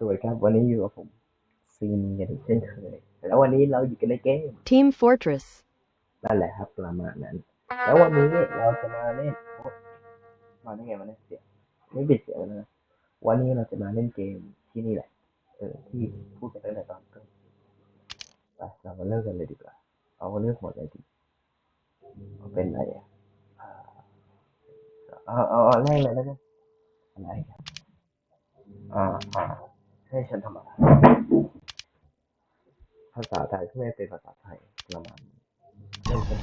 สวัสดีครับ วันนี้อยู่กับผมซีนกันอีกเช่นเคยแล้ววันนี้เราอยู่กันในเกม Team Fortress. นั่นแหละครับประมาณนั้น แล้ววันนี้เราจะมาเล่นโอ๊ยมาได้ไงมาเนี่ยเสียงไม่ปิดเสียงเลยนะวันนี้เราจะมาเล่นเกมที่นี่แหละ เออที่พูดกันตั้งแต่ตอนต้นไปเรามาเริ่มกันเลยดีกว่า เอาเรื่องหมดเลยดีเอาเป็นอะไรอะอ่าเอาเอาเอาแรกเลยแล้วกันอะไรครับอ่าอ่า ให้ฉันทำอะไรภาษาไทยที่ไม่เป็นภาษาไทยประมาณนี้เล่นกัน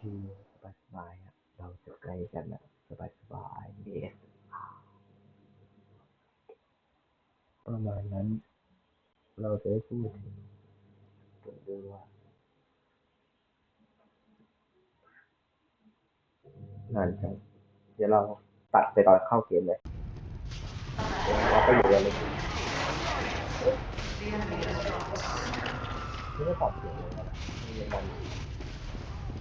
ชิวๆสบายๆเราจะใกล้กันนะสบายๆเอสประมาณนั้น เราจะได้พูดถึงด้วยว่านั่นครับเดี๋ยวเราตัดไปตอนเข้าเกมเลย เราไปอยู่กันเลยไม่ได้ตอบเสียงเลยนะไม่ได้มัน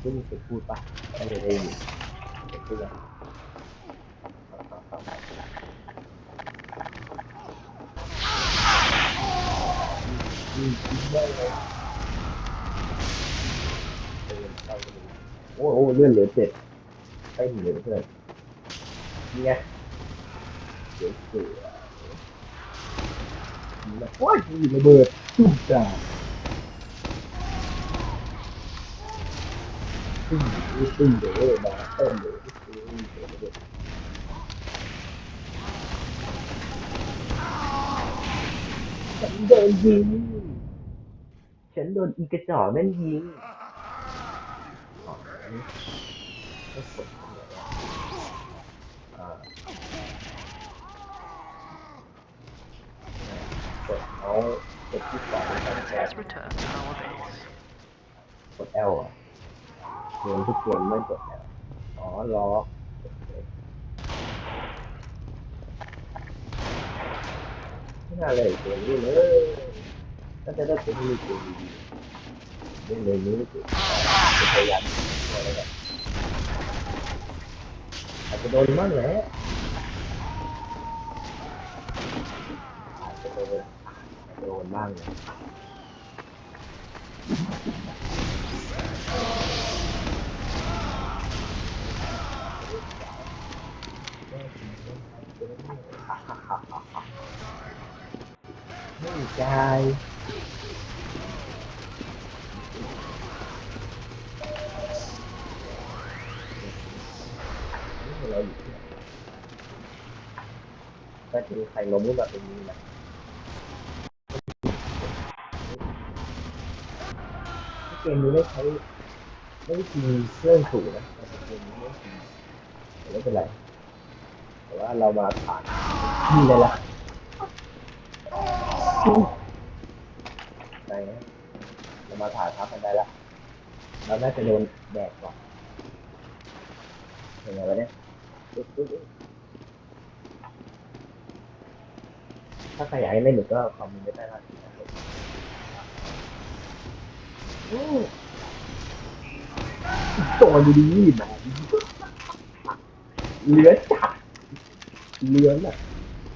ไม่มีเสียงพูดปะไม่ได้ได้ยินเสียงพูดอะอืมได้เลยโอ้โหเลื่อนเหลือเจ็ดไอ้เหลือเพื่อนนี่ไงเสือ เสือนี่นะโอ้ยมีระเบิดตุ้มจ้าตุ้มตุ้มเดี๋ยวมาเต้นเลยตุ้มเดี๋ยวเดี๋ยวฉันโดนยิง ฉันโดนอีกระจอกนั่นยิงอ๋ออันนี้ไม่สนเลยอะอ่ากดเอากดที่สองเป็นการแชร์กด L อะเกมทุกเกมไม่กด L อ๋อรอโอเคไม่น่าเลยเกมนี้เลยถ้าจะได้เป็นมีเกมดีเล่นเลยนี้สิจะพยายามอะไรแบบอาจจะโดนมั่งแหละอาจจะโดน อาจจะโดนบ้างเเกมนี้ไม่ใช้ไม่ด้ทีเครื่องถูกนะแต่เกมนี้ไม่ทีแต่ไม่เป็นไรแต่ว่าเรามาผ่านนี่เลยละไหนเรามาถ่ายทับกันได้ละเราน่าจะโดนแดดก่อนยังไงวะเนี่ยอุ๊ยอุ๊ยอุ๊ยถ้าใครอยากให้เล่นหนูก็คอมเมนต์ไว้ใต้ล่างนะครับอืม ตัวดูดีนะเหลือจัดเหลือน่ะ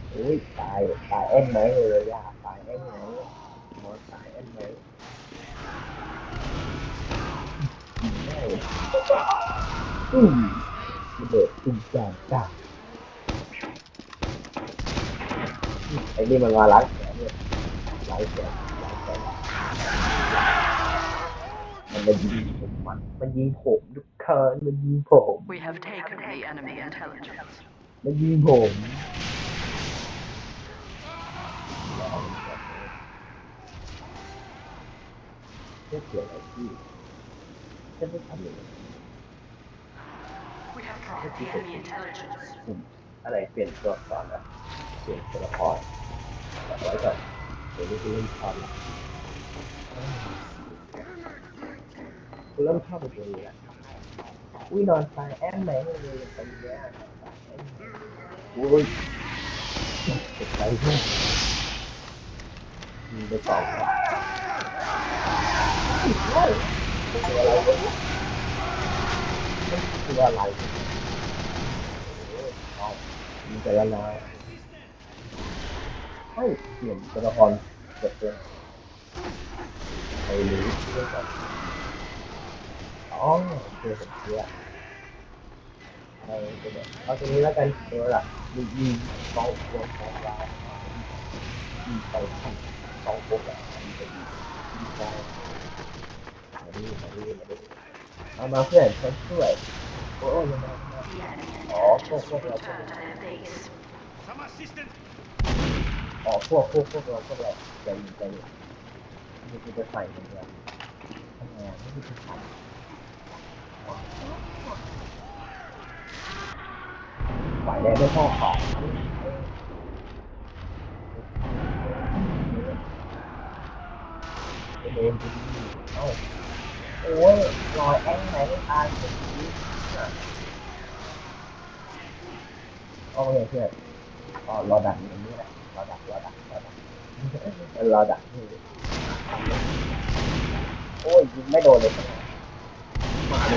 โอ้ยตายตายแอนไหมเลยย่าตายแอนไหมหมอตายแอนไหมแม่ตุ้มระเบิดตุ้มจางจ้าไอ้นี่มันมาล้างแขนเนี่ยล้างแขนล้างแขน มันมายิงผมมันมันยิงผมทุกครั้งมันยิงผม We have taken the enemy intelligence. มันยิงผมไม่เกี่ยวอะไรที่ฉันไม่ทำอย่างนี้ We have dropped the enemy intelligence. อืมอะไรเปลี่ยนตัวก่อนนะเปลี่ยนตัวละครแต่ไว้ก่อนเดี๋ยวนี้คุณเริ่มชอบแล้ว กูเริ่มชอบแบบนี้แล้วอุ้ยนอนตายแอนไหนเลยตรงเนี้อุ้ยเจ็บใจเพื่อนมีไปต่อตัวอะไรวะตัวอะไรเอามีแต่ละนาเฮ้ยเปลี่ยนตัวละครเกิดเกินไปหรืเรื่องก่อน อ๋อโอเคผมเชื่อเอาตัวเดียวเอาตัวนี้แล้วกันตัวหลักดีดีสองตัวสองลายดีไปทั้งสองพวกอะดีไปดีดีไปมาดีมาดีมาดีเอามาเพื่อนฉันช่วยโอ้ยมามาอ๋อพวกพวกเราพวกเราอ๋อพวกพวกพวกเราพวกเราใจเย็นใจเย็นนี่คือจะใส่เหมือนกันทำงานนี่คือทำ ฝ่ายแรกได้พ่อสองเดินดีเอ้าโอ้ยลอยแอ้งไหนไม่ตายผมนี้โอเคเพื่อนก็รอดักอย่างนี้แหละรอดักรอดักรอดักรอดักโอ้ยยิงไม่โดนเลย อะโด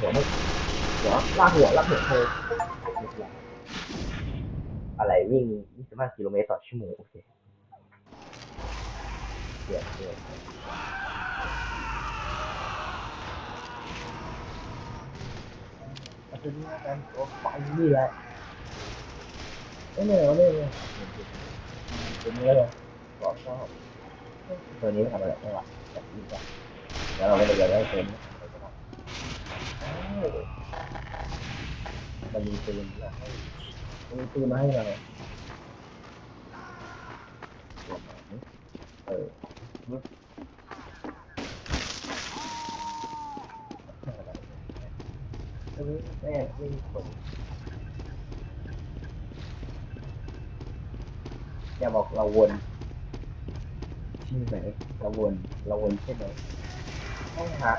วไม่หัวลากหัวรวิ่ง 25 กิโลเมตรต่อชั่วโมงโอเคเดี๋ยว trên trang có phòng như là cái này là cái này tôi nhớ rồi có sao tôi nhớ là bạn các bạn đặt gì cả đó là bây giờ đấy tôi bao nhiêu tiền là hay bao nhiêu tiền hay là ừ นุแรกวิ่งคนอย่าบอกเราวนที่ไหมเราวนเราวนใช่ไหมต้องหา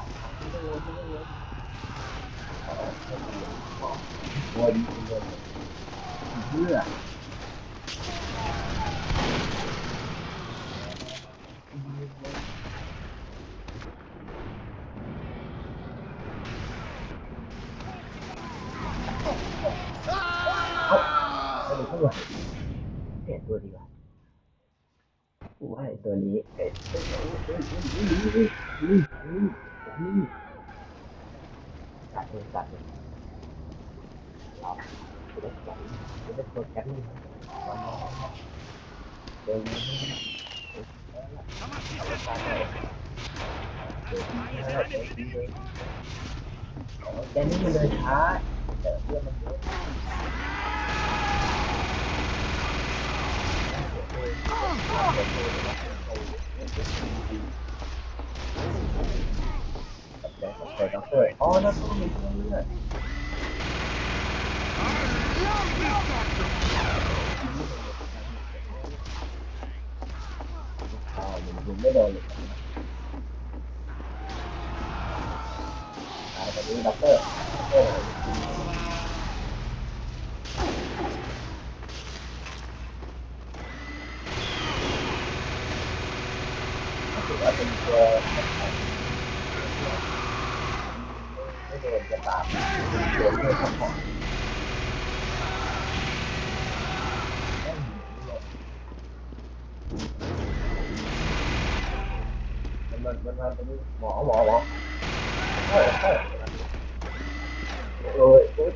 วนวนเพื่อ จัดเลยจัดเลยเราจะได้จัดจะได้โปรแกรมเดินแต่นี่มันเลยช้าแต่เพื่อนมันเยอะ ตอนนี้ด็อกเตอร์ด็อ กเตอร์ถือว่าเป็นตัวไม่โดนจะตามโดนเพื่อนซัพพอร์ตมันมันมันมันเป็นหมอหมอหมอเฮ้ยเฮ้ยโอ้ยโอ้ย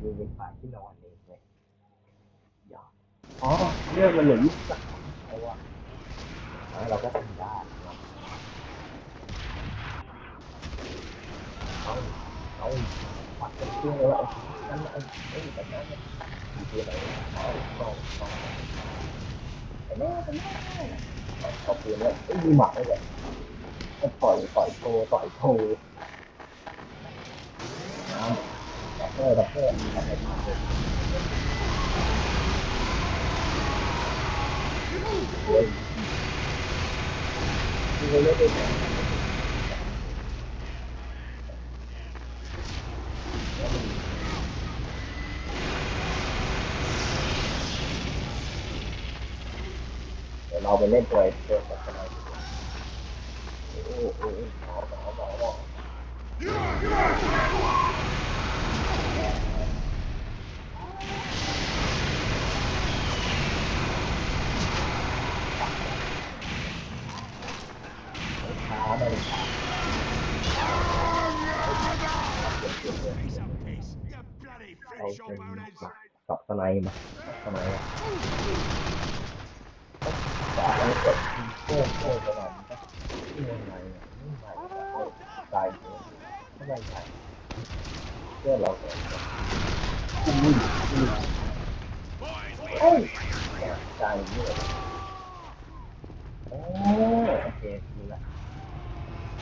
ยิงเป็นฝ่ายที่นอนเองเลยยอดอ๋อ เรื่องมันเหลือยี่สิบสามเพราะว่าเราก็ทำได้เอาเอาปัดเป็นเครื่องแล้วเอานั่นเอาไอ้แบบนั้นคืออะไรเอาเอาเอาไปแน่ไปแน่เอาปืนเลยไอ้มีหมัดเลยก็ต่อยต่อยโชว์ต่อยโชว์นะดับเบิลดับเบิลดับเบิลมาเลยเฮ้ยดูเลยเลย เราไปเล่นตัวเจอกับอะไรโอ้โห เอาเป็น on boners. กับสไนมาสไนมาจากนั้นกดโค้งโค้งประมาณนี้ก็ที่ยังไงไม่ไหวตายเลยไม่ได้ใช่เพื่อเราเนี่ยอุ้ยอุ้ยโอ้ยตายเยโอ้โอเคดูละ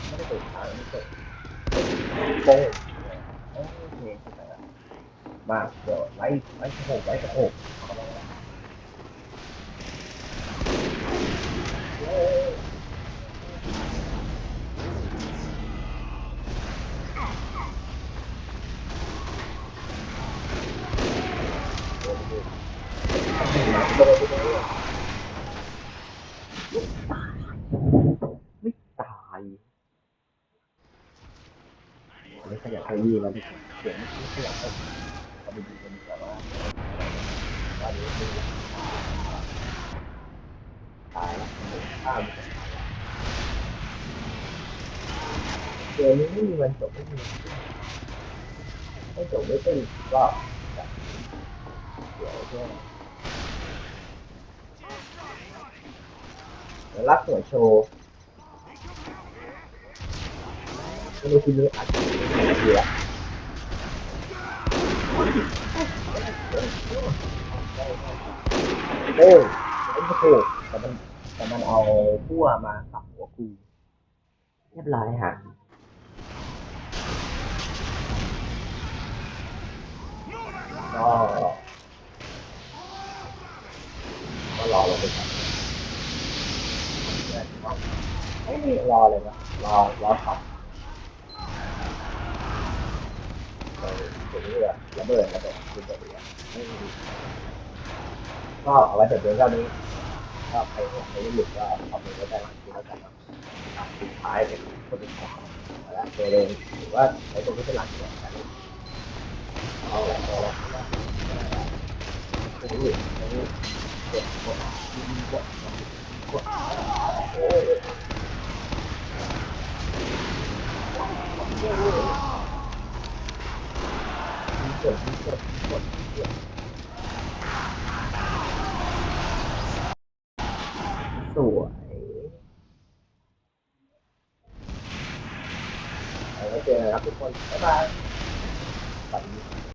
ไม่ได้เปิดทางไม่เปิดโป้โอเค เข้าใจละมาเดี๋ยวไล่ไล่สะโพกไล่สะโพกเอามาแล้วเฮ้ย ไม่ตายไม่ขยับขยี้แล้วดิเสียงไม่ขยับเอาไปดูกันดีกว่าว่าตอนนี้คือตายแล้ว ข้ามเกมนี้ไม่มีวันจบไม่มีไม่จบไม่สิ้นก็เดี๋ยวเพื่อนเดี๋ยวรับหัวยโชว์ไม่รู้ทีนี้อัดกี่นาทีละโอ้ยไอ้พวกแต่มัน แต่มันเอาพั่วมาสับหัวกูเรียบร้อยฮะก็ก็รอเราไปก่อนไม่มีรอเลยวะรอรอขับเออถึงเรือระเบิดระเบิดคือตัวเรือไม่มีก็เอาไว้แต่เพียงเท่านี้ ก็ใครใครไม่หยุดก็เอาไปไว้แต่หลังทีแล้วกันเนาะสุดท้ายเป็นคนที่สองแล้วตัวเองถือว่าใช้ตัวนี้เป็นหลักก่อนกันเอาละเอาละเอาละโอ้ยโอ้ยกดกดกดกดโอ้ยกดกดกดกด สวยแล้วเจอกันครับทุกคน บ๊ายบาย